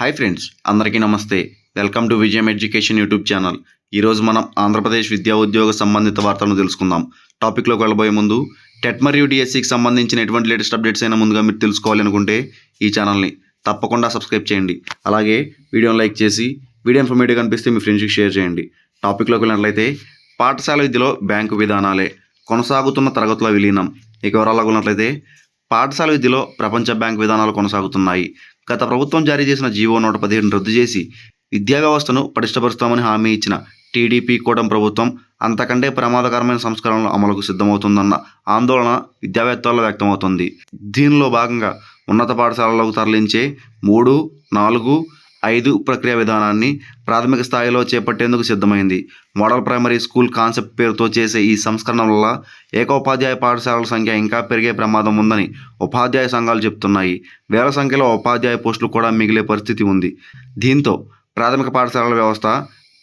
Hi friends అందరికీ నమస్తే. Welcome to Vijayam education YouTube channel. ఈరోజు మనం ఆంధ్రప్రదేశ్ విద్యా ఉద్యోగ సంబంధిత వార్తలను తెలుసుకుందాం. టాపిక్లోకి వెళ్ళబోయే ముందు టెట్ మరియు డిఎస్సికి సంబంధించిన ఎటువంటి లేటెస్ట్ అప్డేట్స్ అయినా ముందుగా మీరు తెలుసుకోవాలి అనుకుంటే ఈ ఛానల్ని తప్పకుండా సబ్స్క్రైబ్ చేయండి. అలాగే వీడియోని లైక్ చేసి వీడియో ఇన్ఫర్మేటివ్ కనిపిస్తే మీ ఫ్రెండ్స్కి షేర్ చేయండి. టాపిక్లోకి వెళ్ళినట్లయితే పాఠశాల విద్యలో బ్యాంకు విధానాలే కొనసాగుతున్న తరగతుల విలీనం. ఇక వివరాలకు ఉన్నట్లయితే పాఠశాల విద్యలో ప్రపంచ బ్యాంక్ విధానాలు కొనసాగుతున్నాయి. గత ప్రభుత్వం జారీ చేసిన జీవో నూట పదిహేను రద్దు చేసి విద్యా వ్యవస్థను పటిష్టపరుస్తామని హామీ ఇచ్చిన టీడీపీ కూటమి ప్రభుత్వం అంతకంటే ప్రమాదకరమైన సంస్కరణలు అమలుకు సిద్ధమవుతుందన్న ఆందోళన విద్యావేత్తల్లో వ్యక్తమవుతుంది. దీనిలో భాగంగా ఉన్నత పాఠశాలలకు తరలించే మూడు నాలుగు ఐదు ప్రక్రియ విధానాన్ని ప్రాథమిక స్థాయిలో చేపట్టేందుకు సిద్ధమైంది. మోడల్ ప్రైమరీ స్కూల్ కాన్సెప్ట్ పేరుతో చేసే ఈ సంస్కరణ వల్ల ఏకోపాధ్యాయ పాఠశాలల సంఖ్య ఇంకా పెరిగే ప్రమాదం ఉందని ఉపాధ్యాయ సంఘాలు చెప్తున్నాయి. వేల సంఖ్యలో ఉపాధ్యాయ పోస్టులు కూడా మిగిలే పరిస్థితి ఉంది. దీంతో ప్రాథమిక పాఠశాలల వ్యవస్థ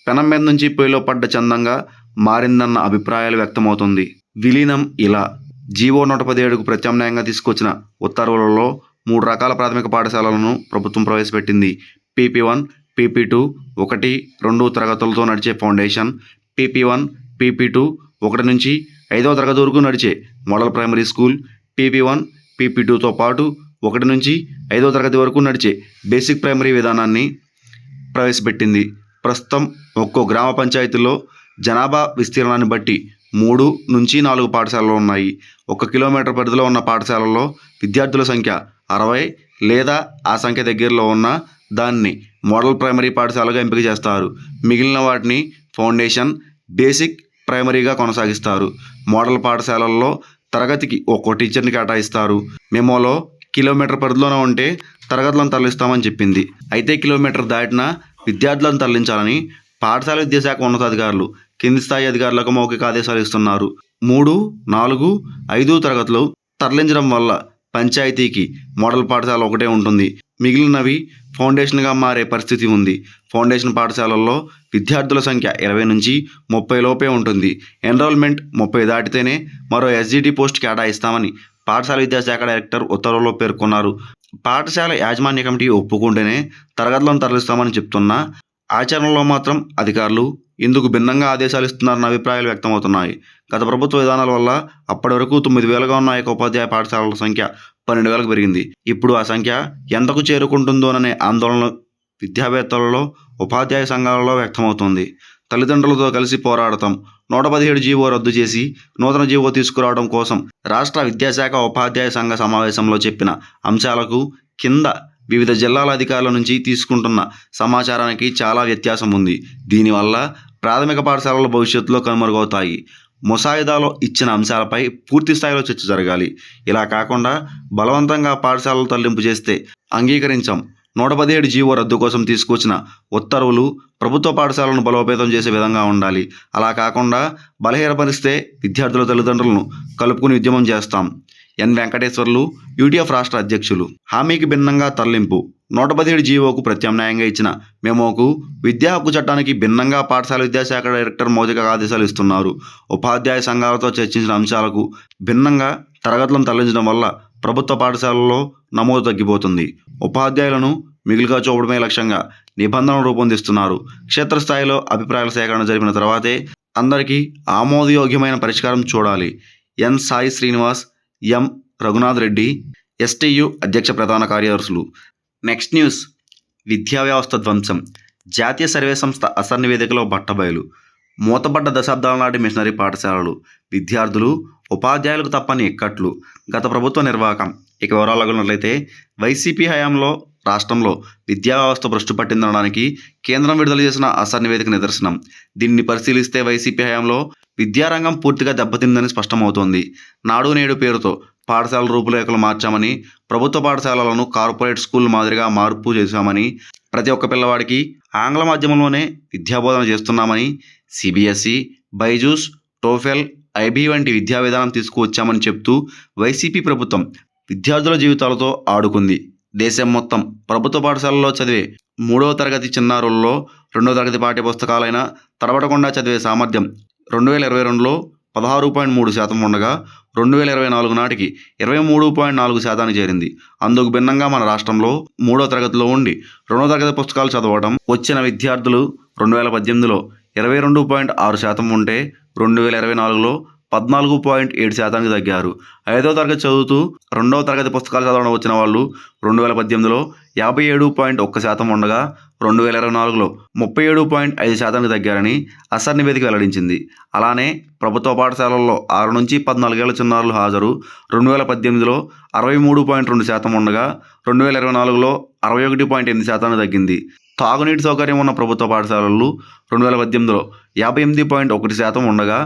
పెనం మీద నుంచి పొయ్యిలో పడ్డ చందంగా మారిందన్న అభిప్రాయాలు వ్యక్తమవుతుంది. విలీనం ఇలా జీవో నూట పదిహేడుకు ప్రత్యామ్నాయంగా తీసుకొచ్చిన ఉత్తర్వులలో మూడు రకాల ప్రాథమిక పాఠశాలలను ప్రభుత్వం ప్రవేశపెట్టింది. పీపీ వన్ పీపీ టూ ఒకటి రెండు తరగతులతో నడిచే foundation PP one PP two ఒకటి నుంచి ఐదవ తరగతి వరకు నడిచే model primary school PP one PP టూతో పాటు ఒకటి నుంచి ఐదవ తరగతి వరకు నడిచే బేసిక్ ప్రైమరీ విధానాన్ని ప్రవేశపెట్టింది. ప్రస్తుతం ఒక్కో గ్రామ పంచాయతీలో జనాభా విస్తీర్ణాన్ని బట్టి మూడు నుంచి నాలుగు పాఠశాలలు ఉన్నాయి. ఒక కిలోమీటర్ పరిధిలో ఉన్న పాఠశాలల్లో విద్యార్థుల సంఖ్య అరవై లేదా ఆ సంఖ్య దగ్గరలో ఉన్న దాన్ని మోడల్ ప్రైమరీ పాఠశాలగా ఎంపిక చేస్తారు. మిగిలిన వాటిని ఫౌండేషన్ బేసిక్ ప్రైమరీగా కొనసాగిస్తారు. మోడల్ పాఠశాలల్లో తరగతికి ఒక్కో టీచర్ని కేటాయిస్తారు. మెమోలో కిలోమీటర్ పరిధిలోనే ఉంటే తరగతులను తరలిస్తామని చెప్పింది. అయితే కిలోమీటర్ దాటిన విద్యార్థులను తరలించాలని పాఠశాల విద్యాశాఖ ఉన్నతాధికారులు కింది స్థాయి అధికారులకు మౌఖిక ఆదేశాలు ఇస్తున్నారు. మూడు నాలుగు ఐదు తరగతులు తరలించడం వల్ల పంచాయతీకి మోడల్ పాఠశాల ఒకటే ఉంటుంది. మిగిలినవి ఫౌండేషన్గా మారే పరిస్థితి ఉంది. ఫౌండేషన్ పాఠశాలల్లో విద్యార్థుల సంఖ్య ఇరవై నుంచి ముప్పై లోపే ఉంటుంది. ఎన్రోల్మెంట్ ముప్పై దాటితేనే మరో ఎస్జిటి పోస్ట్ కేటాయిస్తామని పాఠశాల విద్యాశాఖ డైరెక్టర్ ఉత్తర్వుల్లో పేర్కొన్నారు. పాఠశాల యాజమాన్య కమిటీ ఒప్పుకుంటేనే తరగతులను తరలిస్తామని చెప్తున్నా ఆచరణలో మాత్రం అధికారులు ఇందుకు భిన్నంగా ఆదేశాలు ఇస్తున్నారన్న అభిప్రాయాలు వ్యక్తమవుతున్నాయి. గత ప్రభుత్వ విధానాల వల్ల అప్పటి వరకు తొమ్మిది వేలుగా ఉన్న ఏక ఉపాధ్యాయ పాఠశాలల సంఖ్య పన్నెండు వేలకు పెరిగింది. ఇప్పుడు ఆ సంఖ్య ఎంతకు చేరుకుంటుందోననే ఆందోళన విద్యావేత్తలలో ఉపాధ్యాయ సంఘాలలో వ్యక్తమవుతుంది. తల్లిదండ్రులతో కలిసి పోరాడతాం నూట పదిహేడు జీవో రద్దు చేసి నూతన జీవో తీసుకురావడం కోసం రాష్ట్ర విద్యాశాఖ ఉపాధ్యాయ సంఘ సమావేశంలో చెప్పిన అంశాలకు కింద వివిధ జిల్లాల అధికారుల నుంచి తీసుకుంటున్న సమాచారానికి చాలా వ్యత్యాసం ఉంది దీనివల్ల ప్రాథమిక పాఠశాలల భవిష్యత్తులో కనుమరుగవుతాయి. ముసాయిదాలో ఇచ్చిన అంశాలపై పూర్తి స్థాయిలో చర్చ జరగాలి. ఇలా కాకుండా బలవంతంగా పాఠశాలలు తరలింపు చేస్తే అంగీకరించాం. నూట పదిహేడు జీవో రద్దు కోసం తీసుకొచ్చిన ఉత్తర్వులు ప్రభుత్వ పాఠశాలను బలోపేతం చేసే విధంగా ఉండాలి. అలా కాకుండా బలహీనపరిస్తే విద్యార్థుల తల్లిదండ్రులను కలుపుకుని ఉద్యమం చేస్తాం. ఎన్. వెంకటేశ్వర్లు యూటీఎఫ్ రాష్ట్ర అధ్యక్షులు. హామీకి భిన్నంగా తరలింపు. నూట పదిహేడు జీవోకు ప్రత్యామ్నాయంగా ఇచ్చిన మెమోకు విద్యా హక్కు చట్టానికి భిన్నంగా పాఠశాల విద్యాశాఖ డైరెక్టర్ మౌలిక ఆదేశాలు ఇస్తున్నారు. ఉపాధ్యాయ సంఘాలతో చర్చించిన అంశాలకు భిన్నంగా తరగతులను తరలించడం వల్ల ప్రభుత్వ పాఠశాలల్లో నమోదు తగ్గిపోతుంది. ఉపాధ్యాయులను మిగులుగా చూపడమే లక్ష్యంగా నిబంధనలు రూపొందిస్తున్నారు. క్షేత్రస్థాయిలో అభిప్రాయాల సేకరణ జరిపిన తర్వాతే అందరికీ ఆమోదయోగ్యమైన పరిష్కారం చూడాలి. N. Sai Srinivas M. Raghunath Reddy STU అధ్యక్ష ప్రధాన కార్యదర్శులు. Next news. విద్యా వ్యవస్థ ధ్వంసం. జాతీయ సర్వే సంస్థ అసర్ నివేదికలో బట్టబయలు మూతబడ్డ దశాబ్దాల నాటి మిషనరీ పాఠశాలలు. విద్యార్థులు ఉపాధ్యాయులకు తప్పని ఇక్కట్లు గత ప్రభుత్వ నిర్వాహకం. ఇక వివరాలు ఉన్నట్లయితే వైసీపీ హయాంలో రాష్ట్రంలో విద్యా వ్యవస్థ భ్రష్టు పట్టిందనడానికి కేంద్రం విడుదల చేసిన అసర్ నివేదిక నిదర్శనం. దీన్ని పరిశీలిస్తే వైసీపీ హయాంలో విద్యారంగం పూర్తిగా దెబ్బతిందని స్పష్టమవుతోంది. నాడు నేడు పేరుతో పాఠశాల రూపురేఖలు మార్చామని ప్రభుత్వ పాఠశాలలను కార్పొరేట్ స్కూల్ మాదిరిగా మార్పు చేశామని ప్రతి ఒక్క పిల్లవాడికి ఆంగ్ల మాధ్యమంలోనే విద్యాబోధన చేస్తున్నామని సిబిఎస్ఈ బైజూస్ టోఫెల్ ఐబీ వంటి విద్యా విధానం తీసుకువచ్చామని చెప్తూ వైసీపీ ప్రభుత్వం విద్యార్థుల జీవితాలతో ఆడుకుంది. దేశం మొత్తం ప్రభుత్వ పాఠశాలలో చదివే మూడవ తరగతి చిన్నారుల్లో రెండవ తరగతి పాఠ్య పుస్తకాలైన తడబడకుండా చదివే సామర్థ్యం రెండు వేల ఇరవై రెండులో పదహారు పాయింట్ మూడు శాతం ఉండగా రెండు వేల ఇరవై నాలుగు నాటికి ఇరవై మూడు పాయింట్ నాలుగు శాతానికి చేరింది. అందుకు భిన్నంగా మన రాష్ట్రంలో మూడో తరగతిలో ఉండి రెండో తరగతి పుస్తకాలు చదవడం వచ్చిన విద్యార్థులు రెండు వేల పద్దెనిమిదిలో ఇరవై రెండు పాయింట్ ఆరు శాతం ఉంటే రెండు వేల ఇరవై నాలుగులో పద్నాలుగు పాయింట్ ఏడు శాతానికి తగ్గారు. ఐదో తరగతి చదువుతూ రెండవ తరగతి పుస్తకాలు చదవడం వచ్చిన వాళ్ళు రెండు వేల పద్దెనిమిదిలో యాభై ఏడు పాయింట్ ఒక్క శాతం ఉండగా రెండు వేల ఇరవై నాలుగులో ముప్పై ఏడు పాయింట్ ఐదు శాతానికి తగ్గారని అసర్ నివేదిక వెల్లడించింది. అలానే ప్రభుత్వ పాఠశాలల్లో ఆరు నుంచి పద్నాలుగేళ్ళ చిన్నారులు హాజరు. రెండు వేల పద్దెనిమిదిలో అరవై మూడు పాయింట్ రెండు శాతం ఉండగా రెండు వేల ఇరవై నాలుగులో అరవై ఒకటి పాయింట్ ఎనిమిది శాతానికి తగ్గింది. తాగునీటి సౌకర్యం ఉన్న ప్రభుత్వ పాఠశాలలు రెండు వేల పద్దెనిమిదిలో యాభై ఎనిమిది పాయింట్ ఒకటి శాతం ఉండగా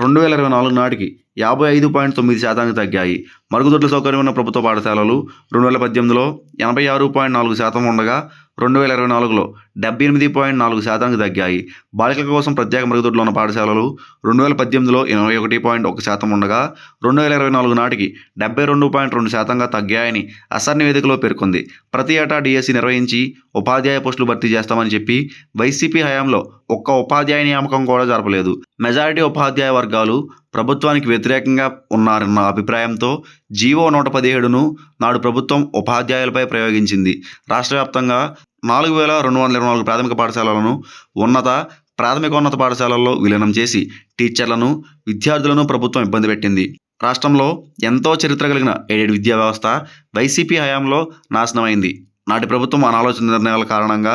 రెండు వేల ఇరవై నాలుగు నాటికి యాభై ఐదు పాయింట్ తొమ్మిది శాతానికి తగ్గాయి. మరుగుదొడ్ల సౌకర్యం ఉన్న ప్రభుత్వ పాఠశాలలు రెండు వేల పద్దెనిమిదిలో ఎనభై ఆరు పాయింట్ నాలుగు శాతం ఉండగా రెండు వేల ఇరవై నాలుగులో డెబ్బై ఎనిమిది పాయింట్ నాలుగు శాతానికి తగ్గాయి. బాలికల కోసం ప్రత్యేక మరుగుదొడ్లు ఉన్న పాఠశాలలు రెండు వేల పద్దెనిమిదిలో ఎనభై ఒకటి పాయింట్ ఒక శాతం ఉండగా రెండు వేల ఇరవై నాలుగు నాటికి డెబ్బై రెండు పాయింట్ రెండు శాతంగా తగ్గాయని అసర్ నివేదికలో పేర్కొంది. ప్రతి ఏటా డిఎస్సి నిర్వహించి ఉపాధ్యాయ పోస్టులు భర్తీ చేస్తామని చెప్పి వైసీపీ హయాంలో ఒక్క ఉపాధ్యాయ నియామకం కూడా జరపలేదు. మెజారిటీ ఉపాధ్యాయ వర్గాలు ప్రభుత్వానికి వ్యతిరేకంగా ఉన్నారన్న అభిప్రాయంతో జీవో నూట పదిహేడును నాడు ప్రభుత్వం ఉపాధ్యాయులపై ప్రయోగించింది. రాష్ట్ర వ్యాప్తంగా నాలుగు వేల రెండు వందల ఇరవై నాలుగు ప్రాథమిక పాఠశాలలను ఉన్నత ప్రాథమికోన్నత పాఠశాలల్లో విలీనం చేసి టీచర్లను విద్యార్థులను ప్రభుత్వం ఇబ్బంది పెట్టింది. రాష్ట్రంలో ఎంతో చరిత్ర కలిగిన ఎయిడెడ్ విద్యా వ్యవస్థ వైసీపీ హయాంలో నాశనమైంది. నాటి ప్రభుత్వం అనాలోచన నిర్ణయాల కారణంగా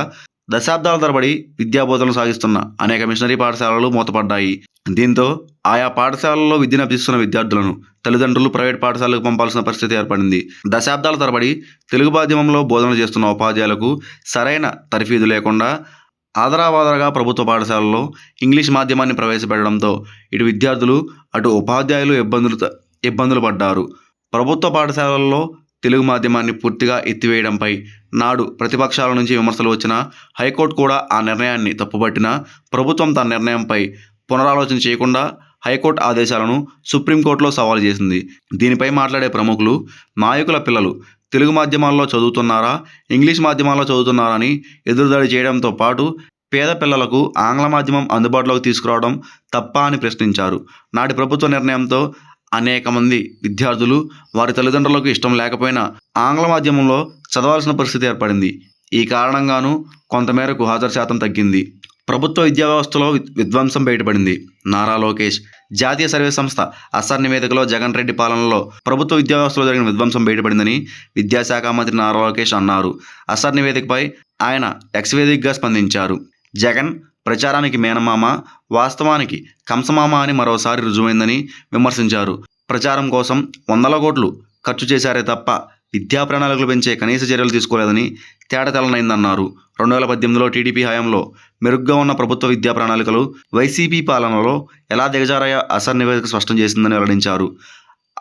దశాబ్దాల తరబడి విద్యాబోధనలు సాగిస్తున్న అనేక మిషనరీ పాఠశాలలు మూతపడ్డాయి. దీంతో ఆయా పాఠశాలల్లో విద్యను అభ్యసిస్తున్న విద్యార్థులను తల్లిదండ్రులు ప్రైవేట్ పాఠశాలకు పంపాల్సిన పరిస్థితి ఏర్పడింది. దశాబ్దాల తరబడి తెలుగు మాధ్యమంలో బోధనలు చేస్తున్న ఉపాధ్యాయులకు సరైన తరఫీదు లేకుండా ఆదరావాదరగా ప్రభుత్వ పాఠశాలల్లో ఇంగ్లీష్ మాధ్యమాన్ని ప్రవేశపెట్టడంతో ఇటు విద్యార్థులు అటు ఉపాధ్యాయులు ఇబ్బందులు ఇబ్బందులు పడ్డారు. ప్రభుత్వ పాఠశాలల్లో తెలుగు మాధ్యమాన్ని పూర్తిగా ఎత్తివేయడంపై నాడు ప్రతిపక్షాల నుంచి విమర్శలు వచ్చిన హైకోర్టు కూడా ఆ నిర్ణయాన్ని తప్పుపట్టిన ప్రభుత్వం తన నిర్ణయంపై పునరాలోచన చేయకుండా హైకోర్టు ఆదేశాలను సుప్రీంకోర్టులో సవాల్ చేసింది. దీనిపై మాట్లాడే ప్రముఖులు నాయకుల పిల్లలు తెలుగు మాధ్యమాల్లో చదువుతున్నారా ఇంగ్లీష్ మాధ్యమాల్లో చదువుతున్నారా అని ఎదురుదాడి చేయడంతో పాటు పేద పిల్లలకు ఆంగ్ల మాధ్యమం అందుబాటులోకి తీసుకురావడం తప్ప అని ప్రశ్నించారు. నాటి ప్రభుత్వ నిర్ణయంతో అనేక మంది విద్యార్థులు వారి తల్లిదండ్రులకు ఇష్టం లేకపోయినా ఆంగ్ల మాధ్యమంలో చదవాల్సిన పరిస్థితి ఏర్పడింది. ఈ కారణంగాను కొంతమేరకు హాజరు శాతం తగ్గింది. ప్రభుత్వ విద్యా వ్యవస్థలో విధ్వంసం బయటపడింది. నారా లోకేష్ జాతీయ సర్వే సంస్థ అసర్ నివేదికలో జగన్ రెడ్డి పాలనలో ప్రభుత్వ విద్యా వ్యవస్థలో జరిగిన విధ్వంసం బయటపడిందని విద్యాశాఖ మంత్రి నారా లోకేష్ అన్నారు. అస్సార్ నివేదికపై ఆయన ఎక్స్వేదిక్గా స్పందించారు. జగన్ ప్రచారానికి మేనమామ వాస్తవానికి కంసమామ అని మరోసారి రుజువైందని విమర్శించారు. ప్రచారం కోసం వందల కోట్లు ఖర్చు చేశారే తప్ప విద్యా ప్రణాళికలు పెంచే కనీస చర్యలు తీసుకోలేదని తేటతెల్లనైందన్నారు రెండు వేల పద్దెనిమిదిలో టీడీపీ హయాంలో మెరుగ్గా ఉన్న ప్రభుత్వ విద్యా ప్రణాళికలు వైసీపీ పాలనలో ఎలా దిగజారాయో అసర్ నివేదిక స్పష్టం చేసిందని వెల్లడించారు.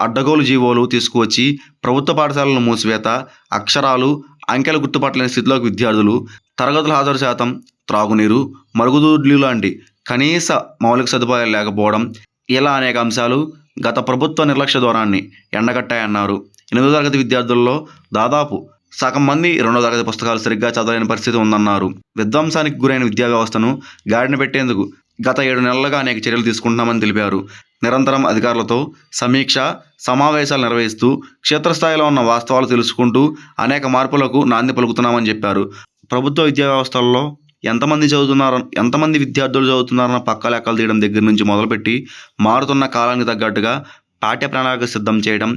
అడ్డగోలు జీవోలు తీసుకువచ్చి ప్రభుత్వ పాఠశాలలను మూసివేత అక్షరాలు అంకెలు గుర్తుపట్టలేని స్థితిలోకి విద్యార్థులు తరగతుల హాజరు శాతం త్రాగునీరు మరుగుదొడ్లు లాంటి కనీస మౌలిక సదుపాయాలు లేకపోవడం ఇలా అనేక అంశాలు గత ప్రభుత్వ నిర్లక్ష్య ధోరణి ఎండగట్టాయన్నారు. ఎనిమిదో తరగతి విద్యార్థుల్లో దాదాపు సగం మంది రెండో తరగతి పుస్తకాలు సరిగ్గా చదవలేని పరిస్థితి ఉందన్నారు. విధ్వంసానికి గురైన విద్యా వ్యవస్థను గాడిన పెట్టేందుకు గత ఏడు నెలలుగా అనేక చర్యలు తీసుకుంటున్నామని తెలిపారు. నిరంతరం అధికారులతో సమీక్ష సమావేశాలు నిర్వహిస్తూ క్షేత్రస్థాయిలో ఉన్న వాస్తవాలు తెలుసుకుంటూ అనేక మార్పులకు నాంది పలుకుతున్నామని చెప్పారు. ప్రభుత్వ విద్యా వ్యవస్థల్లో ఎంతమంది చదువుతున్నారో ఎంతమంది విద్యార్థులు చదువుతున్నారన్న పక్క లెక్కలు తీయడం దగ్గర నుంచి మొదలుపెట్టి మారుతున్న కాలానికి తగ్గట్టుగా పాఠ్య ప్రణాళిక సిద్ధం చేయడం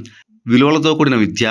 విలువలతో కూడిన విద్య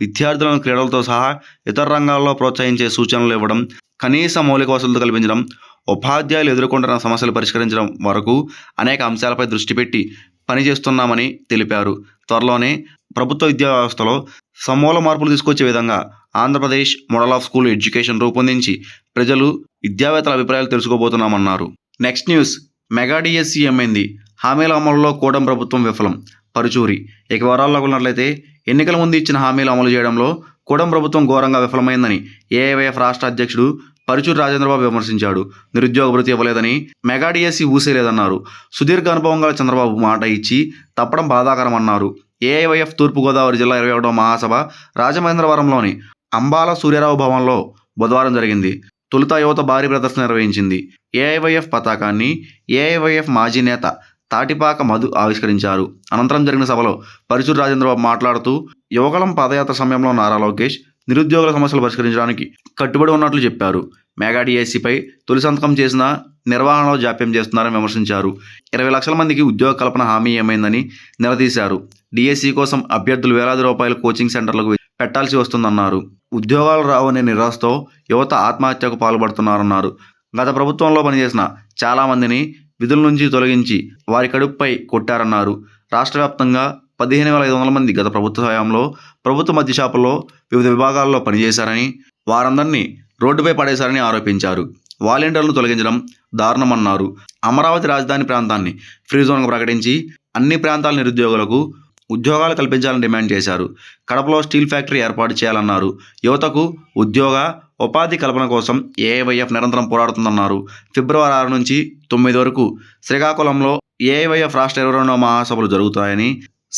విద్యార్థులను క్రీడలతో సహా ఇతర రంగాల్లో ప్రోత్సహించే సూచనలు ఇవ్వడం కనీస మౌలిక వసతులు కల్పించడం ఉపాధ్యాయులు ఎదుర్కొంటున్న సమస్యలు పరిష్కరించడం వరకు అనేక అంశాలపై దృష్టి పెట్టి పనిచేస్తున్నామని తెలిపారు. త్వరలోనే ప్రభుత్వ విద్యా వ్యవస్థలో సమూల మార్పులు తీసుకొచ్చే విధంగా Andhra Pradesh model of school education రూపొందించి ప్రజలు విద్యావేత్తల అభిప్రాయాలు తెలుసుకోబోతున్నామన్నారు. నెక్స్ట్ న్యూస్ మెగా డిఎస్సీ ఏమైంది హామీల అమలులో కూడం ప్రభుత్వం విఫలం. పరుచూరి. ఇక వివరాల్లోకి ఉన్నట్లయితే ఎన్నికల ముందు ఇచ్చిన హామీలు అమలు చేయడంలో కూడం ప్రభుత్వం ఘోరంగా విఫలమైందని ఏఐవైఎఫ్ రాష్ట్ర అధ్యక్షుడు పరుచూరు రాజేంద్రబాబు విమర్శించాడు. నిరుద్యోగ భృతి ఇవ్వలేదని మెగాడిఎస్సీ ఊసేలేదన్నారు. సుదీర్ఘ అనుభవం గల చంద్రబాబు మాట ఇచ్చి తప్పడం బాధాకరమన్నారు. ఏఐవైఎఫ్ తూర్పుగోదావరి జిల్లా ఇరవై ఒకటో మహాసభ రాజమహేంద్రవరంలోని అంబాల సూర్యరావు భవన్లో బుధవారం జరిగింది. తొలుత యువత భారీ ప్రదర్శన నిర్వహించింది. ఏఐవైఎఫ్ పతాకాన్ని ఏఐవైఎఫ్ మాజీ నేత తాటిపాక మధు ఆవిష్కరించారు. అనంతరం జరిగిన సభలో పరుచూరు రాజేంద్రబాబు మాట్లాడుతూ యువకలం పాదయాత్ర సమయంలో నారా లోకేష్ నిరుద్యోగుల సమస్యలు పరిష్కరించడానికి కట్టుబడి ఉన్నట్లు చెప్పారు. మెగా డిఎస్సిపై తొలి సంతకం చేసిన నిర్వహణలో జాప్యం చేస్తున్నారని విమర్శించారు. ఇరవై లక్షల మందికి ఉద్యోగ కల్పన హామీ ఏమైందని నిలదీశారు. డిఎస్సి కోసం అభ్యర్థులు వేలాది రూపాయలు కోచింగ్ సెంటర్లకు పెట్టాల్సి వస్తుందన్నారు. ఉద్యోగాలు రావనే నిరాశతో యువత ఆత్మహత్యకు పాల్పడుతున్నారన్నారు. గత ప్రభుత్వంలో పనిచేసిన చాలామందిని విధుల నుంచి తొలగించి వారి కడుపుపై కొట్టారన్నారు. రాష్ట్ర వ్యాప్తంగా పదిహేను వేల ఐదు వందల మంది గత ప్రభుత్వ హయాంలో ప్రభుత్వ మద్య షాపుల్లో వివిధ విభాగాల్లో పనిచేశారని వారందరినీ రోడ్డుపై పడేశారని ఆరోపించారు. వాలంటీర్లను తొలగించడం దారుణమన్నారు. అమరావతి రాజధాని ప్రాంతాన్ని ఫ్రీ జోన్గా ప్రకటించి అన్ని ప్రాంతాల నిరుద్యోగులకు ఉద్యోగాలు కల్పించాలని డిమాండ్ చేశారు. కడపలో స్టీల్ ఫ్యాక్టరీ ఏర్పాటు చేయాలన్నారు. యువతకు ఉద్యోగ ఉపాధి కల్పన కోసం ఏఐవైఎఫ్ నిరంతరం పోరాడుతుందన్నారు. ఫిబ్రవరి ఆరు నుంచి తొమ్మిది వరకు శ్రీకాకుళంలో ఏఐవైఎఫ్ రాష్ట్ర ఇరవై రెండవ మహాసభలు జరుగుతాయని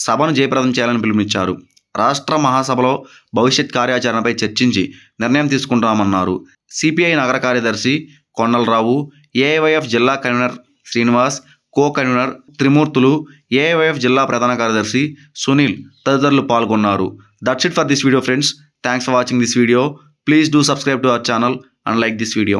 సభను జయప్రదం చేయాలని పిలుపునిచ్చారు. రాష్ట్ర మహాసభలో భవిష్యత్ కార్యాచరణపై చర్చించి నిర్ణయం తీసుకుంటామన్నారు. సిపిఐ నగర కార్యదర్శి కొండలరావు ఏఐవైఎఫ్ జిల్లా convener Srinivas co convener Trimurthulu AIYF జిల్లా ప్రధాన కార్యదర్శి సునీల్ తదితరులు పాల్గొన్నారు. That's it for this video friends thanks for watching this video Please do subscribe to our channel and like this video.